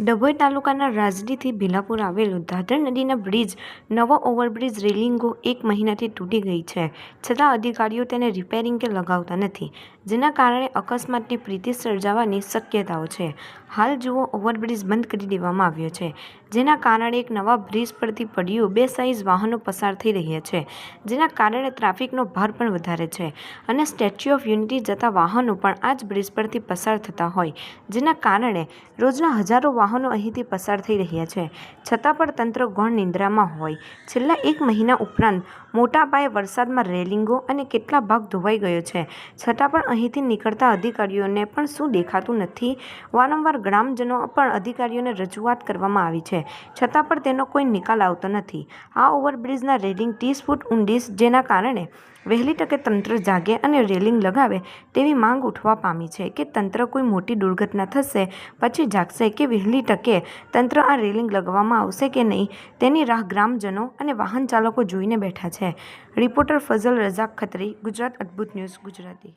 ડભોઈ તાલુકાના રાજડીથી ભીલાપુર આવેલો દાદર નદીના બ્રિજ, નવો ઓવરબ્રિજ રેલિંગો એક મહિનાથી તૂટી ગઈ છે. છતાં અધિકારીઓ તેને રિપેરિંગ કે લગાવતા નથી, જેના કારણે અકસ્માતની પ્રીતિ સર્જાવાની શક્યતાઓ છે. હાલ જુઓ, ઓવરબ્રિજ બંધ કરી દેવામાં આવ્યો છે. જેના કારણે એક નવા બ્રિજ પરથી પડ્યું બે સાઇઝ વાહનો પસાર થઈ રહ્યા છે, જેના કારણે ટ્રાફિકનો ભાર પણ વધારે છે અને સ્ટેચ્યુ ઓફ યુનિટી જતા વાહનો પણ આ જ બ્રિજ પરથી પસાર થતા હોય, જેના કારણે રોજના હજારો વાહનો અહીંથી પસાર થઈ રહ્યા છે. છતાં પણ તંત્ર ગૌણ નિંદ્રામાં હોય. છેલ્લા એક મહિના ઉપરાંત મોટા પાયે વરસાદમાં રેલિંગો અને કેટલા ભાગ ધોવાઈ ગયો છે. છતાં પણ અહીંથી નીકળતા અધિકારીઓને પણ શું દેખાતું નથી? વારંવાર ગ્રામજનો પણ અધિકારીઓને રજૂઆત કરવામાં આવી છે. છતાં પણ તેનો કોઈ નિકાલ આવતો નથી. આ ઓવરબ્રિજના રેલિંગ ત્રીસ ફૂટ ઊંડી જેના કારણે વહેલી તકે તંત્ર જાગે અને રેલિંગ લગાવે તેવી માંગ ઉઠવા પામી છે કે તંત્ર કોઈ મોટી દુર્ઘટના થશે, પછી જાગશે કે વહેલી તકે તંત્ર આ રેલિંગ લગાવવામાં આવશે કે નહીં, તેની રાહ ગ્રામજનો અને વાહન ચાલકો જોઈને બેઠા છે. રિપોર્ટર ફઝલ રઝાક ખત્રી, ગુજરાત અદ્ભુત ન્યૂઝ, ગુજરાતી.